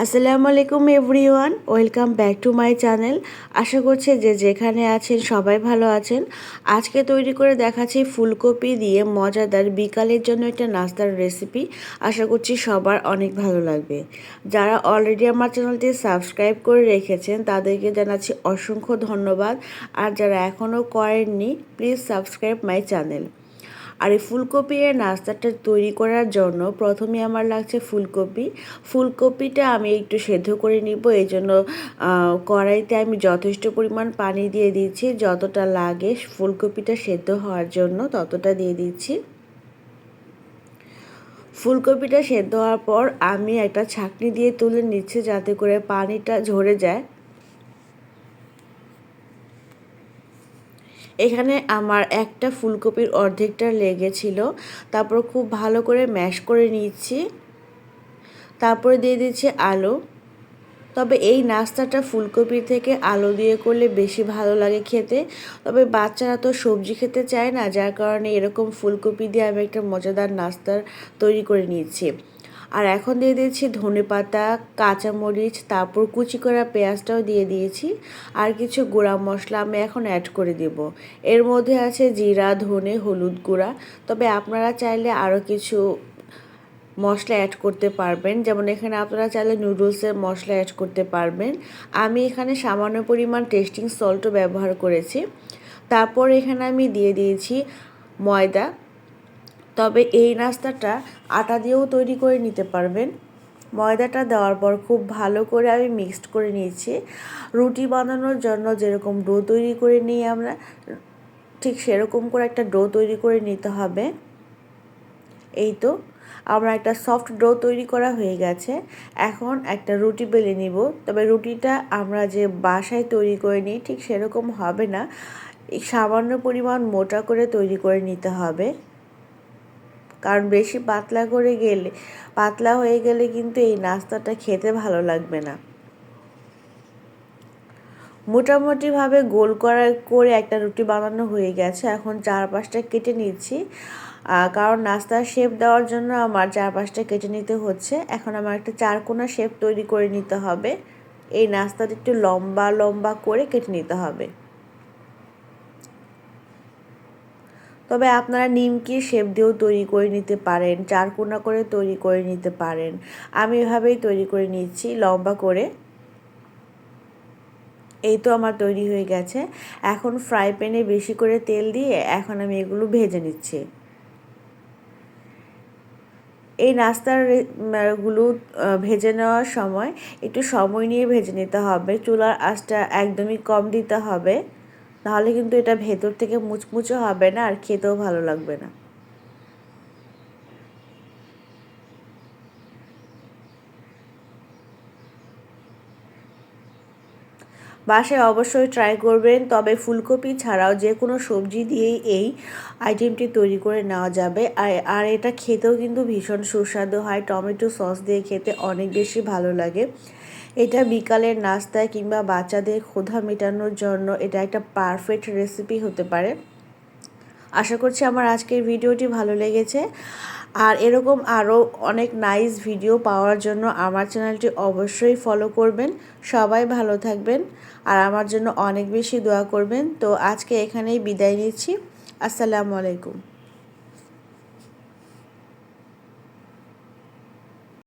আসসালামু আলাইকুম everyone, welcome back to my channel. আশা করছি যে যেখানে আছেন সবাই ভালো আছেন। আজকে তৈরি করে দেখাচ্ছি ফুলকপি দিয়ে মজাদার বিকালের জন্য একটা নাস্তার রেসিপি আশা করছি সবার অনেক ভালো লাগবে। যারা অলরেডি আমার চ্যানেলটি সাবস্ক্রাইব করে রেখেছেন, তাদেরকে জানাচ্ছি অসংখ্য ধন্যবাদ। আর যারা এখনও করেননি প্লিজ সাবস্ক্রাইব মাই চ্যানেল আর এই ফুলকপি এর নাস্তাটা তৈরি করার জন্য প্রথমে আমার লাগছে ফুলকপি। ফুলকপিটা আমি একটু সেদ্ধ করে নিব, এই জন্য কড়াইতে আমি যথেষ্ট পরিমাণ পানি দিয়ে দিচ্ছি। যতটা লাগে ফুলকপিটা সেদ্ধ হওয়ার জন্য ততটা দিয়ে দিচ্ছি। ফুলকপিটা সেদ্ধ হওয়ার পর আমি একটা ছাকনি দিয়ে তুলে নিচ্ছি যাতে করে পানিটা ঝরে যায়। এখানে আমার একটা ফুলকপির অর্ধেকটা লেগেছিল। তারপর খুব ভালো করে ম্যাশ করে নিচ্ছি। তারপরে দিয়ে দিচ্ছি আলু। তবে এই নাস্তাটা ফুলকপি থেকে আলু দিয়ে করলে বেশি ভালো লাগে খেতে। তবে বাচ্চারা তো সবজি খেতে চায় না, যার কারণে এরকম ফুলকপি দিয়ে আমি একটা মজাদার নাস্তার তৈরি করে নিয়েছি আর এখন দিয়ে দিয়েছি ধনে পাতা, কাঁচামরিচ, তারপর কুচি করা পেঁয়াজটাও দিয়ে দিয়েছি। আর কিছু গুঁড়া মশলা আমি এখন অ্যাড করে দেব। এর মধ্যে আছে জিরা, ধনে, হলুদ গুঁড়া। তবে আপনারা চাইলে আরও কিছু মশলা অ্যাড করতে পারবেন। যেমন এখানে আপনারা চাইলে নুডলসের মশলা অ্যাড করতে পারবেন। আমি এখানে সামান্য পরিমাণ টেস্টিং সল্টও ব্যবহার করেছি। তারপর এখানে আমি দিয়ে দিয়েছি ময়দা। তবে এই নাস্তাটা আটা দিয়েও তৈরি করে নিতে পারবেন। ময়দাটা দেওয়ার পর খুব ভালো করে আমি মিক্সড করে নিয়েছি। রুটি বানানোর জন্য যেরকম ডো তৈরি করে নিই আমরা, ঠিক সেরকম করে একটা ডো তৈরি করে নিতে হবে। এই তো, আমরা একটা সফট ডো তৈরি করা হয়ে গেছে। এখন একটা রুটি বেলে নিব। তবে রুটিটা আমরা যে বাসায় তৈরি করে নিই, ঠিক সেরকম হবে না। সামান্য পরিমাণ মোটা করে তৈরি করে নিতে হবে। কারণ বেশি পাতলা করে গেলে, পাতলা হয়ে গেলে কিন্তু এই নাস্তাটা খেতে ভালো লাগবে না। মোটামুটিভাবে গোল করা করে একটা রুটি বানানো হয়ে গেছে, এখন চার পাঁচটা কেটে নিচ্ছি। কারণ নাস্তার শেপ দেওয়ার জন্য আমার চার পাঁচটা কেটে নিতে হচ্ছে। এখন আমার একটা চারকোনা শেপ তৈরি করে নিতে হবে। এই নাস্তাটা একটু লম্বা লম্বা করে কেটে নিতে হবে। তবে আপনারা নিমকি শেপ দিয়েও তৈরি করে নিতে পারেন, চারকোনা করে তৈরি করে নিতে পারেন। আমি এভাবেই তৈরি করে নিচ্ছি, লম্বা করে। এই তো আমার তৈরি হয়ে গেছে। এখন ফ্রাই প্যানে বেশি করে তেল দিয়ে এখন আমি এগুলো ভেজে নিচ্ছি। এই নাস্তারগুলো ভেজে নেওয়ার সময় একটু সময় নিয়ে ভেজে নিতে হবে। চুলার আঁচটা একদমই কম দিতে হবে। তাহলে কিন্তু এটা ভেতর থেকে মুচমুচে হবে না আর খেতেও ভালো লাগবে না। বাসায় অবশ্যই ট্রাই করবেন, তবে ফুলকপি ছাড়াও যে কোনো সবজি দিয়েই এই আইটেমটি তৈরি করে নেওয়া যাবে। আর এটা খেতেও কিন্তু ভীষণ সুস্বাদু হয়, টমেটো সস দিয়ে খেতে অনেক বেশি ভালো লাগে। এটা বিকালের নাস্তায় কিংবা বাচ্চাদের ক্ষুধা মেটানোর জন্য এটা একটা পারফেক্ট রেসিপি হতে পারে। আশা করছি আমার আজকের ভিডিওটি ভালো লেগেছে। আর এরকম আরও অনেক নাইস ভিডিও পাওয়ার জন্য আমার চ্যানেলটি অবশ্যই ফলো করবেন। সবাই ভালো থাকবেন আর আমার জন্য অনেক বেশি দোয়া করবেন। তো আজকে এখানেই বিদায় নিচ্ছি। আসসালামু আলাইকুম।